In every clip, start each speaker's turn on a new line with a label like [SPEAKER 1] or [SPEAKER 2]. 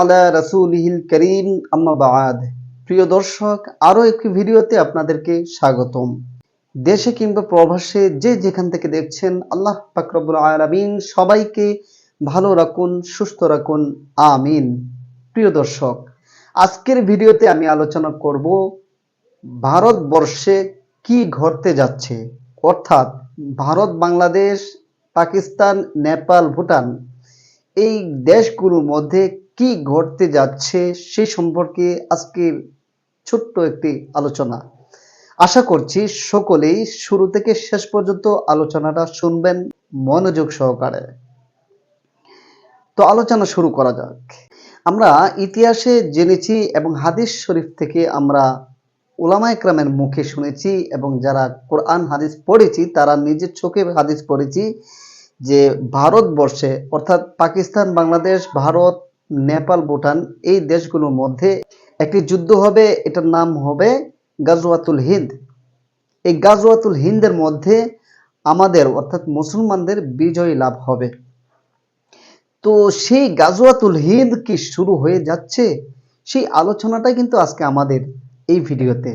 [SPEAKER 1] আলা করিম, আম্মা বাদ প্রিয় দর্শক, আরও একটি ভিডিওতে আপনাদেরকে স্বাগতম। দেশে কিংবা যে যেখান থেকে দেখছেন, আল্লাহ সবাইকে ভালো রাখুন, সুস্থ রাখুন, আমিন। প্রিয় দর্শক, আজকের ভিডিওতে আমি আলোচনা করব ভারতবর্ষে কি ঘটতে যাচ্ছে। অর্থাৎ ভারত, বাংলাদেশ, পাকিস্তান, নেপাল, ভুটান এই দেশগুলোর মধ্যে কি ঘটতে যাচ্ছে সে সম্পর্কে আজকের ছোট্ট একটি আলোচনা। আশা করছি সকলেই শুরু থেকে শেষ পর্যন্ত আলোচনাটা শুনবেন মনোযোগ সহকারে। তো আলোচনা শুরু করা যাক। আমরা ইতিহাসে জেনেছি এবং হাদিস শরীফ থেকে আমরা ওলামা একরামের মুখে শুনেছি এবং যারা কোরআন হাদিস পড়েছি, তারা নিজের চোখে হাদিস পড়েছি যে ভারতবর্ষে, অর্থাৎ পাকিস্তান, বাংলাদেশ, ভারত, নেপাল, ভুটান, এই দেশগুলোর মধ্যে একটি যুদ্ধ হবে। এটার নাম হবে গাজওয়াতুল হিন্দ। এই গাজওয়াতুল হিন্দের মধ্যে আমাদের, অর্থাৎ মুসলমানদের বিজয় লাভ হবে। তো সেই গাজওয়াতুল হিন্দ কি শুরু হয়ে যাচ্ছে? সেই আলোচনাটাই কিন্তু আজকে আমাদের এই ভিডিওতে।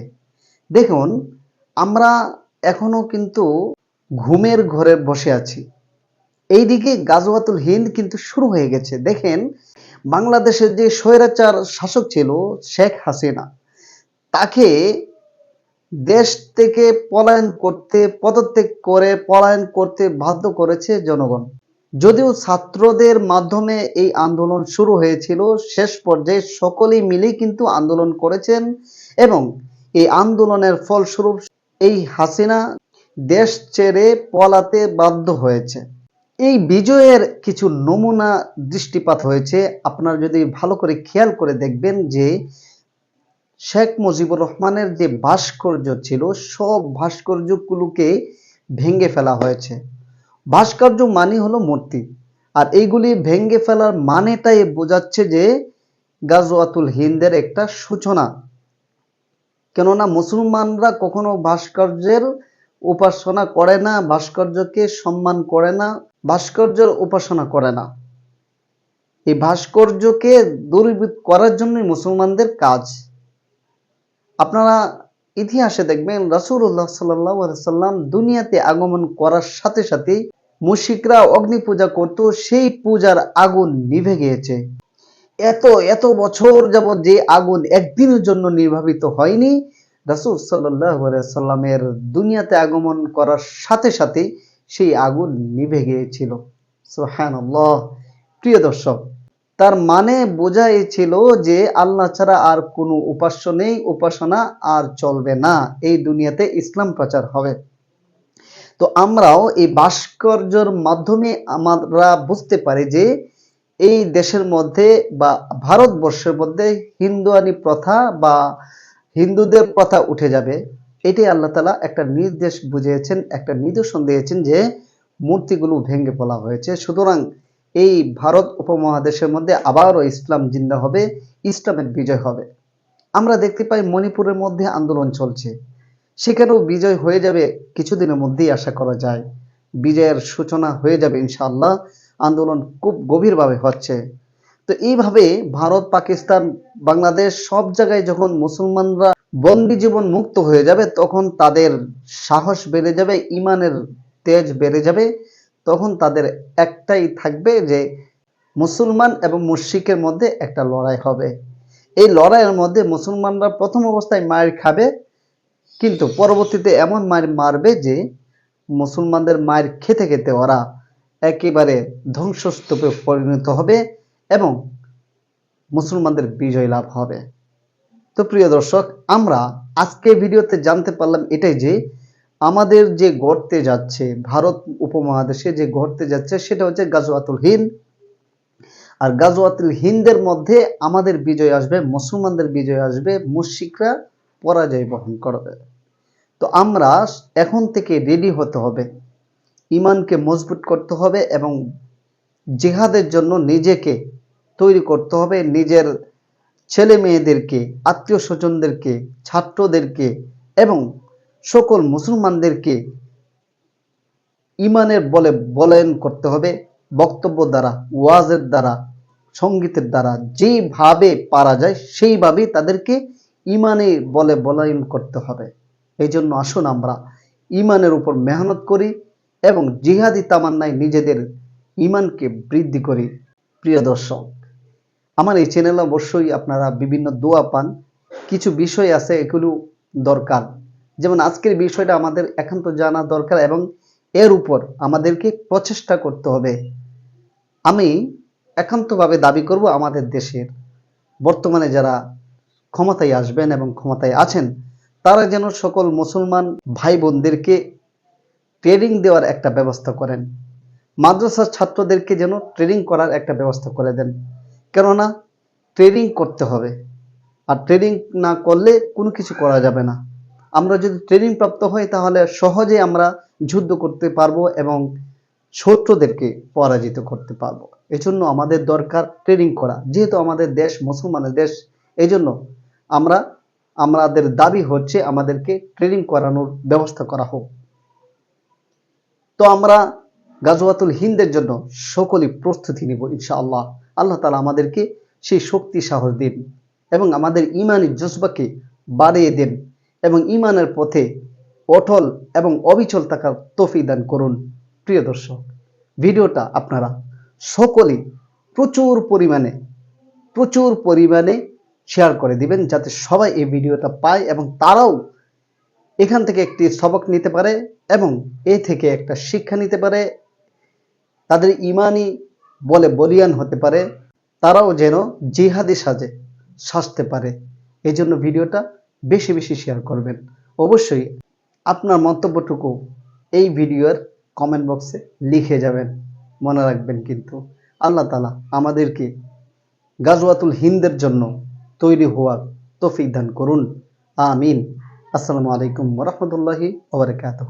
[SPEAKER 1] দেখুন, আমরা এখনও কিন্তু ঘুমের ঘরে বসে আছি। এইদিকে গাজওয়াতুল হিন্দ কিন্তু শুরু হয়ে গেছে। দেখেন, বাংলাদেশের যে স্বৈরাচার শাসক ছিল শেখ হাসিনা, তাকে দেশ থেকে পলায়ন করতে, পদত্যাগ করে, পলায়ন করতে বাধ্য করেছে জনগণ। যদিও ছাত্রদের মাধ্যমে এই আন্দোলন শুরু হয়েছিল, শেষ পর্যায়ে সকলেই মিলেই কিন্তু আন্দোলন করেছেন এবং এই আন্দোলনের ফলস্বরূপ এই হাসিনা দেশ ছেড়ে পলাতে বাধ্য হয়েছে। এই বিজয়ের কিছু নমুনা দৃষ্টিপাত হয়েছে। আপনার যদি ভালো করে খেয়াল করে দেখবেন যে, শেখ মুজিবুর রহমানের যে ভাস্কর্য ছিল, সব ভাস্কর্যগুলোকে ভেঙে ফেলা হয়েছে। ভাস্কর্য মানে হলো মূর্তি। আর এইগুলি ভেঙে ফেলার মানেটাই বোঝাচ্ছে যে, গাজওয়াতুল হিন্দের একটা সূচনা। কেননা মুসলমানরা কখনো ভাস্কর্যের উপাসনা করে না, ভাস্কর্যকে সম্মান করে না, ভাস্কর্যের উপাসনা করে না। এই ভাস্কর্যকে দূরীভূত করার জন্যই মুসলমানদের কাজ। আপনারা ইতিহাসে দেখবেন, রাসূলুল্লাহ সাল্লাহ সাল্লাম দুনিয়াতে আগমন করার সাথে সাথে মুশিকরা অগ্নি পূজা করত, সেই পূজার আগুন নিভে গিয়েছে। এত এত বছর যাবৎ যে আগুন একদিনের জন্য নির্ভাবিত হয়নি রাসূল সাল্লাহ সাল্লামের দুনিয়াতে আগমন করার সাথে সাথে সেই আগুন নিভে গিয়েছিল। সুবহানাল্লাহ। প্রিয় দর্শক, তার মানে বোঝাই ছিল যে আল্লাহ ছাড়া আর কোনো উপাস্য নেই, উপাসনা আর চলবে না। এই দুনিয়াতে ইসলাম প্রচার হবে। তো আমরাও এই ভাস্কর্যর মাধ্যমে আমরা বুঝতে পারি যে এই দেশের মধ্যে বা ভারতবর্ষের মধ্যে হিন্দুয়ানি প্রথা বা হিন্দুদের প্রথা উঠে যাবে, এটাই আল্লাহ তালা একটা নির্দেশ বুঝিয়েছেন, একটা নিদর্শন দিয়েছেন যে মূর্তিগুলো ভেঙে ফেলা হয়েছে। সুতরাং এই ভারত উপমহাদেশের মধ্যে আবারও ইসলাম জিন্দা হবে, ইসলামের বিজয় হবে। আমরা দেখতে পাই মণিপুরের মধ্যে আন্দোলন চলছে। সেখানেও বিজয় হয়ে যাবে কিছুদিনের মধ্যেই আশা করা যায়। বিজয়ের সূচনা হয়ে যাবে ইনশাআল্লাহ। আন্দোলন খুব গভীরভাবে হচ্ছে। তো এইভাবে ভারত, পাকিস্তান, বাংলাদেশ সব জায়গায় যখন মুসলমানরা বন্দি জীবন মুক্ত হয়ে যাবে, তখন তাদের সাহস বেড়ে যাবে, ইমানের তেজ বেড়ে যাবে, তখন তাদের একটাই থাকবে যে মুসলমান এবং মুশরিকের মধ্যে একটা লড়াই হবে। এই লড়াইয়ের মধ্যে মুসলমানরা প্রথম অবস্থায় মায়ের খাবে, কিন্তু পরবর্তীতে এমন মায়ের মারবে যে মুসলমানদের মায়ের খেতে খেতে ওরা একেবারে ধ্বংসস্তূপে পরিণত হবে। এবং মুসলমানদের বিজয় লাভ হবে। তো প্রিয় দর্শক, আমরা আজকে ভিডিওতে জানতে পারলাম এটাই যে, আমাদের যে গড়তে যাচ্ছে, ভারত উপমহাদেশে যে গড়তে যাচ্ছে, সেটা হচ্ছে গাজওয়াতুল হিন্দ। আর গাজওয়াতুল হিন্দের মধ্যে আমাদের বিজয় আসবে, মুসলমানদের বিজয় আসবে মুশিকরা পরাজয় বহন করবে। তো আমরা এখন থেকে রেডি হতে হবে ইমানকে মজবুত করতে হবে এবং জেহাদের জন্য নিজেকে তৈরি করতে হবে নিজের ছেলে মেয়েদেরকে, আত্মীয় স্বজনদেরকে, ছাত্রদেরকে এবং সকল মুসলমানদেরকে ইমানের বলে বলয়ন করতে হবে, বক্তব্য দ্বারা, ওয়াজের দ্বারা সঙ্গীতের দ্বারা, যেভাবে পারা যায় সেইভাবেই তাদেরকে ইমানে বলে বলায়ন করতে হবে। এই জন্য আসুন আমরা ইমানের উপর মেহনত করি এবং জিহাদি তামান্নায় নিজেদের ইমানকে বৃদ্ধি করি। প্রিয় দর্শক আমার এই চ্যানেলে অবশ্যই আপনারা বিভিন্ন দোয়া পান। কিছু বিষয় আছে, এগুলো দরকার। যেমন আজকের বিষয়টা আমাদের একান্ত জানা দরকার এবং এর উপর আমাদেরকে প্রচেষ্টা করতে হবে। আমি একান্তভাবে দাবি করব আমাদের দেশের। বর্তমানে যারা ক্ষমতায় আসবেন এবং ক্ষমতায় আছেন, তারা যেন সকল মুসলমান ভাই বোনদেরকে ট্রেনিং দেওয়ার একটা ব্যবস্থা করেন। মাদ্রাসার ছাত্রদেরকে যেন ট্রেনিং করার একটা ব্যবস্থা করে দেন। কেননা ট্রেনিং করতে হবে। আর ট্রেনিং না করলে কোনো কিছু করা যাবে না। আমরা যদি ট্রেনিং প্রাপ্ত হই, তাহলে সহজে আমরা যুদ্ধ করতে পারব এবং শত্রুদেরকে পরাজিত করতে পারব। এজন্য আমাদের দরকার ট্রেনিং করা। যেহেতু আমাদের দেশ মুসলমানের দেশ এই জন্য আমরা, আমাদের দাবি হচ্ছে আমাদেরকে ট্রেনিং করানোর ব্যবস্থা করা হোক। তো আমরা গাজওয়াতুল হিন্দের জন্য সকলেই প্রস্তুতি নিব ইনশাআল্লাহ। আল্লাহ তালা আমাদেরকে সেই শক্তি, সাহস দিন এবং আমাদের ইমানি জজবাকে বাড়িয়ে দেন এবং ইমানের পথে অটল এবং অবিচল থাকার তফি দান করুন। প্রিয় দর্শক, ভিডিওটা আপনারা সকলে প্রচুর পরিমাণে প্রচুর পরিমাণে শেয়ার করে দিবেন যাতে সবাই এই ভিডিওটা পায় এবং তারাও এখান থেকে একটি সবক নিতে পারে এবং এ থেকে একটা শিক্ষা নিতে পারে। তাদের ইমানই বলে বলিয়ান হতে পারে, তারাও যেন জিহাদি সাজে, সাজতে পারে। এই জন্য ভিডিওটা বেশি বেশি শেয়ার করবেন। অবশ্যই আপনার মন্তব্যটুকু এই ভিডিওর কমেন্ট বক্সে লিখে যাবেন। মনে রাখবেন কিন্তু আল্লাহ তালা আমাদেরকে গাজওয়াতুল হিন্দের জন্য তৈরি হওয়ার তৌফিক দান করুন। আমিন। আসসালামু আলাইকুম ওরহমতুল্লাহি ওবরাকাতুহ